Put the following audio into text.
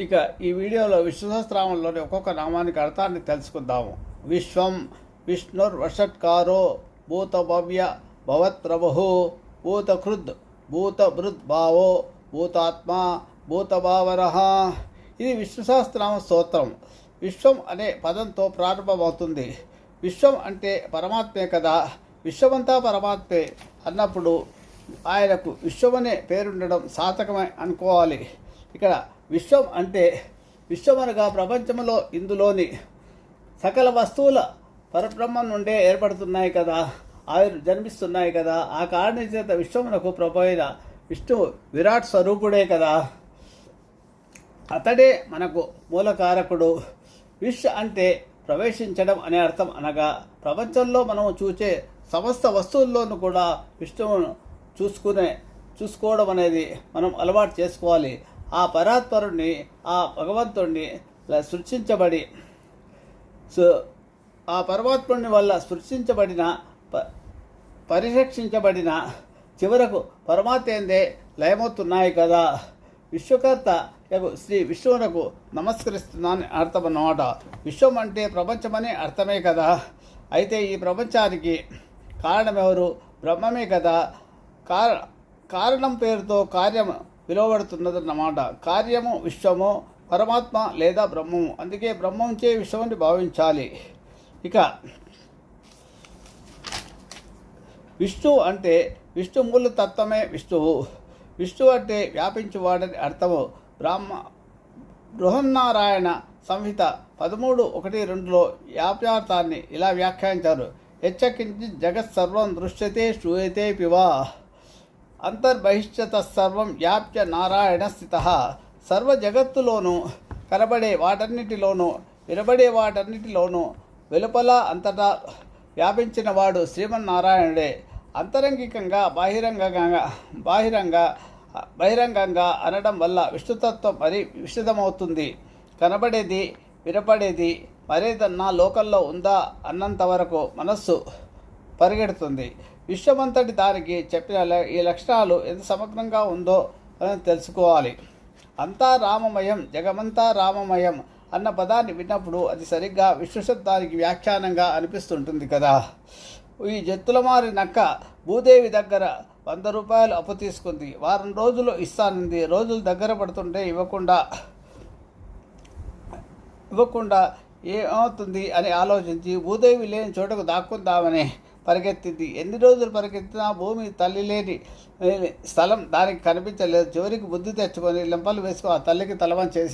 ఇక ఈ వీడియోలో విశ్వసహస్రామంలోని ఒక్కొక్క నామానికి అర్థాన్ని తెలుసుకుందాము. విశ్వం విష్ణుర్ వషట్కారో భూత భవ్య భవత్ప్రభు భూతకృద్ భూత భావో భూతాత్మ భూతభావర. ఇది విష్ణు స్తోత్రం. విశ్వం అనే పదంతో ప్రారంభమవుతుంది. విశ్వం అంటే పరమాత్మే కదా. విశ్వమంతా పరమాత్మే అన్నప్పుడు ఆయనకు విశ్వం అనే పేరుండడం సాధకమే అనుకోవాలి. ఇక్కడ విశ్వం అంటే విశ్వం అనగా ప్రపంచంలో ఇందులోని సకల వస్తువుల పరబ్రహ్మం నుండే ఏర్పడుతున్నాయి కదా ఆయుర్ జన్మిస్తున్నాయి కదా. ఆ కారణం చేత విశ్వమునకు ప్రభైన విష్ణు విరాట్ స్వరూపుడే కదా. అతడే మనకు మూలకారకుడు. విష్ అంటే ప్రవేశించడం అనే అర్థం అనగా ప్రపంచంలో మనం చూసే సమస్త వస్తువుల్లోనూ కూడా విష్ణువును చూసుకునే చూసుకోవడం అనేది మనం అలవాటు చేసుకోవాలి. ఆ పరాత్పరుణ్ణి ఆ భగవంతుణ్ణి సృష్టించబడి సో ఆ పరమాత్ముని వల్ల సృష్టించబడిన ప పరిరక్షించబడిన చివరకు పరమాత్మేందే లయమవుతున్నాయి కదా. విశ్వకర్త శ్రీ విశ్వమునకు నమస్కరిస్తున్నాను అర్థం అన్నమాట విశ్వం అంటే ప్రపంచమని అర్థమే కదా. అయితే ఈ ప్రపంచానికి కారణమెవరు? బ్రహ్మమే కదా. కారణం పేరుతో కార్యం పిలువబడుతున్నదన్నమాట కార్యము విశ్వము పరమాత్మ లేదా బ్రహ్మము. అందుకే బ్రహ్మంచే విశ్వమని భావించాలి. ఇక విష్ణువు అంటే విష్ణుమూల తత్వమే విష్ణువు విష్ణువు అంటే వ్యాపించువాడని అర్థము. బ్రాహ్మ బృహన్నారాయణ సంహిత పదమూడు ఒకటి రెండులో వ్యాప్యార్థాన్ని ఇలా వ్యాఖ్యానించారు. హెచ్చకించి జగత్ సర్వం దృశ్యతే శ్రూయతే పివా. అంతర్బహిష్యత సర్వం వ్యాప్య నారాయణ స్థిత. సర్వ జగత్తులోనూ కనబడే వాటన్నిటిలోనూ వినబడే వాటన్నిటిలోనూ వెలుపల అంతటా వ్యాపించినవాడు శ్రీమన్నారాయణుడే. అంతరంగికంగా బాహిరంగంగా బాహిరంగ బహిరంగంగా అనడం వల్ల విష్ణుతత్వం మరి విశదమవుతుంది. కనబడేది వినపడేది మరేదన్నా లోకల్లో ఉందా అన్నంత వరకు మనస్సు పరిగెడుతుంది. విశ్వమంతటి దానికి చెప్పిన ల- ఈ లక్షణాలు ఎంత సమగ్రంగా ఉందో అని తెలుసుకోవాలి. అంతా రామమయం జగమంతా రామమయం అన్న పదాన్ని విన్నప్పుడు అది సరిగ్గా విశ్వశబ్దానికి వ్యాఖ్యానంగా అనిపిస్తుంటుంది కదా. ఈ జత్తులమారి నక్క భూదేవి దగ్గర వంద రూపాయలు అప్పు తీసుకుంది. వారం రోజులు ఇస్తానంది. రోజులు దగ్గర పడుతుంటే ఇవ్వకుండా ఇవ్వకుండా ఏమవుతుంది అని ఆలోచించి భూదేవి లేని చోటకు దాక్కుందామని పరిగెత్తింది. ఎన్ని రోజులు పరిగెత్తినా భూమి తల్లి లేని స్థలం దానికి కనిపించలేదు. చివరికి బుద్ధి తెచ్చుకొని లింపలు వేసుకుని ఆ తల్లికి తలవం చేసింది